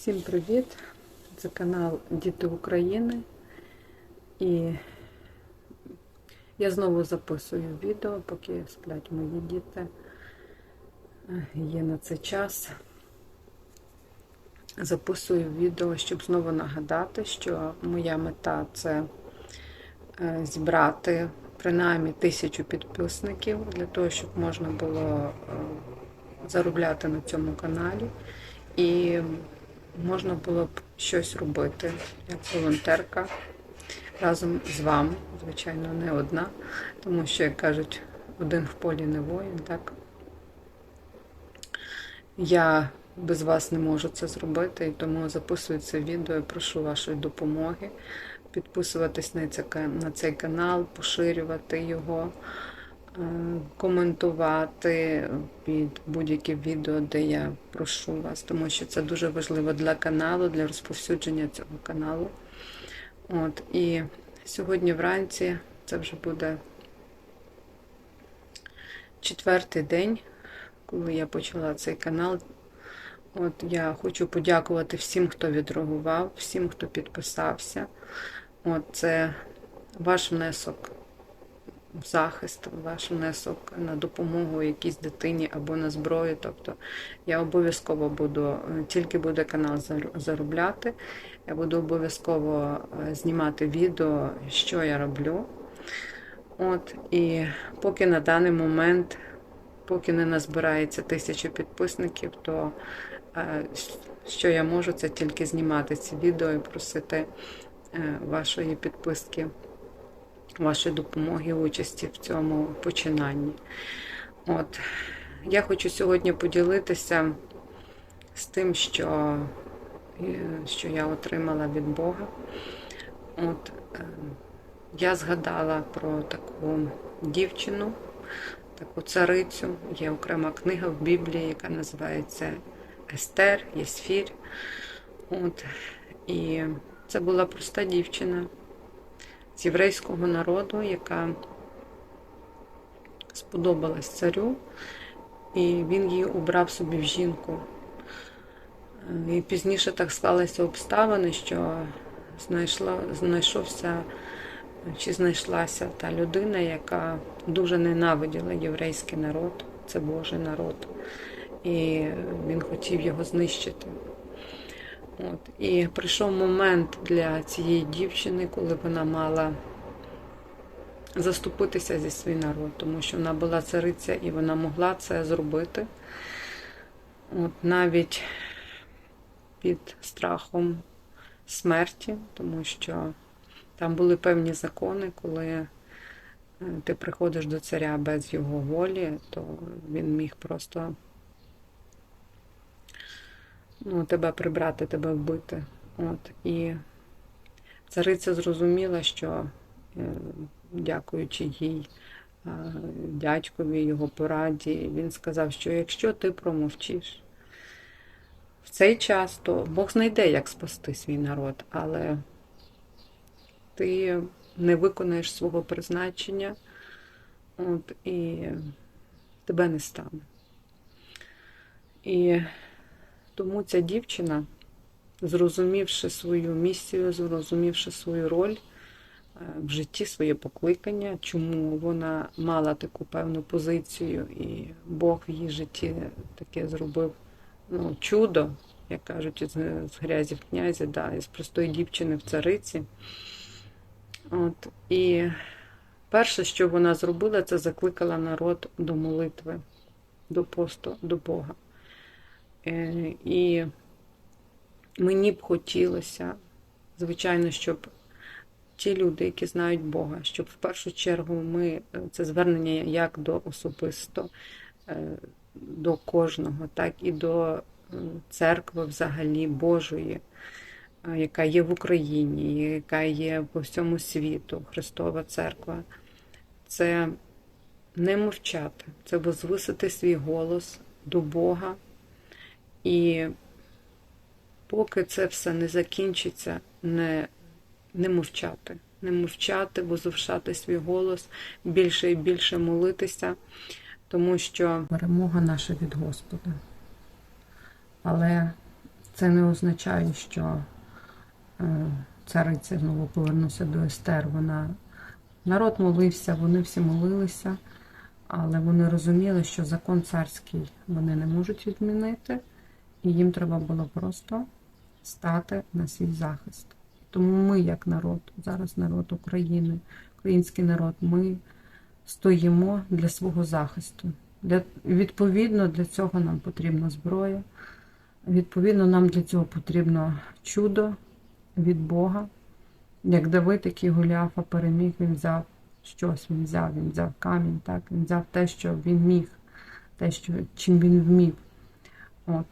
Всім привіт! Це канал Діти України. І я знову записую відео, поки сплять мої діти. Є на це час. Записую відео, щоб знову нагадати, що моя мета це е, зібрати принаймні тисячу підписників для того, щоб можна було е, заробляти на цьому каналі. І можна було б щось робити як волонтерка разом з вами, звичайно, не одна, тому що, як кажуть, один в полі не воїн, так? Я без вас не можу це зробити, і тому записую це відео і прошу вашої допомоги. Підписуватись на цей, канал, поширювати його, коментувати під будь-яке відео, де я прошу вас, тому що це дуже важливо для каналу, для розповсюдження цього каналу. От, І сьогодні вранці це вже буде четвертий день, коли я почала цей канал. От Я хочу подякувати всім, хто відреагував, всім, хто підписався. От Це ваш внесок захист, ваш внесок на допомогу якійсь дитині або на зброю. Тобто я обов'язково буду, тільки буде канал заробляти, я буду обов'язково знімати відео, що я роблю. От, І поки на даний момент, поки не назбирається тисячу підписників, то що я можу, це тільки знімати ці відео і просити вашої підписки, вашої допомоги, участі в цьому починанні. От. Я хочу сьогодні поділитися з тим, що що я отримала від Бога. От, Я згадала про таку дівчину, таку царицю. Є окрема книга в Біблії, яка називається Естер, Єсфір. От, І це була проста дівчина з єврейського народу, яка сподобалась царю, і він її обрав собі в жінку. І пізніше так склалися обставини, що знайшла, знайшовся чи знайшлася та людина, яка дуже ненавиділа єврейський народ, це Божий народ, і він хотів його знищити. От. І прийшов момент для цієї дівчини, коли вона мала заступитися зі свій народ, тому що вона була цариця і вона могла це зробити. От Навіть під страхом смерті, тому що там були певні закони, коли е, ти приходиш до царя без його волі, то він міг просто ну, тебе прибрати, тебе вбити. От. І цариця зрозуміла, що, е, дякуючи їй, е, дядькові, його пораді, він сказав, що якщо ти промовчиш в цей час, то Бог знайде, як спасти свій народ, але ти не виконаєш свого призначення, от, і тебе не стане. І тому ця дівчина, зрозумівши свою місію, зрозумівши свою роль е, в житті, своє покликання, чому вона мала таку певну позицію, і Бог в її житті таке зробив ну, чудо, як кажуть, з грязі в князі, да, із простої дівчини в цариці. От, І перше, що вона зробила, це закликала народ до молитви, до посту, до Бога. Е, і мені б хотілося, звичайно, щоб ті люди, які знають Бога, щоб в першу чергу ми це звернення як до особисто, е, до кожного, так і до церкви взагалі Божої, яка є в Україні, яка є по всьому світу, Христова Церква. Це не мовчати, це возвисити свій голос до Бога. І поки це все не закінчиться, не не мовчати, не мовчати, возвишати свій голос, більше і більше молитися, тому що перемога наша від Господа. Але Це не означає, що е, цариця знову повернуся до Естер. Вона народ молився, вони всі молилися, але вони розуміли, що закон царський вони не можуть відмінити, і їм треба було просто стати на свій захист. Тому ми, як народ, зараз народ України, український народ, ми стоїмо для свого захисту. Для, відповідно, для цього нам потрібна зброя. Відповідно, нам для цього потрібно чудо від Бога. Як Давид, який Голіафа переміг, він взяв щось, він взяв, він взяв камінь, так, він взяв те, що він міг, те, що, чим він вмів. От.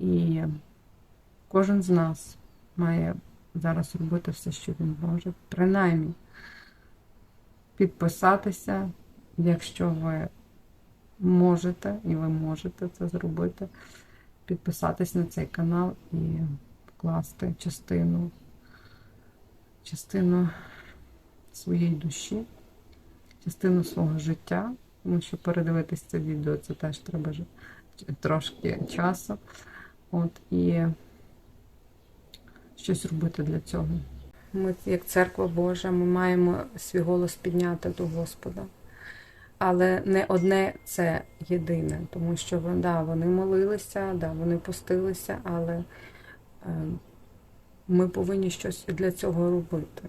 І кожен з нас має зараз робити все, що він може, принаймні підписатися, якщо ви можете, і ви можете це зробити, підписатись на цей канал і вкласти частину, частину своєї душі, частину свого життя, тому що передивитись це відео це теж треба трошки часу. От, і щось робити для цього. Ми, як церква Божа, ми маємо свій голос підняти до Господа. Але не одне це єдине, тому що да, вони молилися, да, вони постилися, але е, ми повинні щось для цього робити.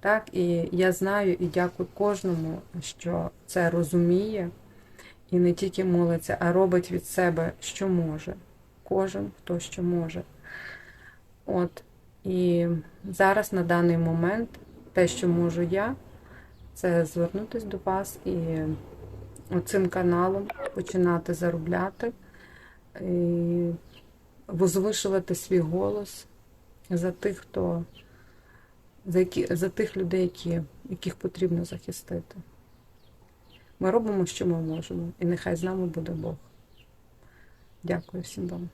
Так, і я знаю і дякую кожному, що це розуміє і не тільки молиться, а робить від себе, що може. Кожен, хто що може. От. І зараз на даний момент те, що можу я, це звернутися до вас і цим каналом починати заробляти, і возвишувати свій голос за тих, хто за, які, за тих людей, які, яких потрібно захистити. Ми робимо, що ми можемо, і нехай з нами буде Бог. Дякую всім вам.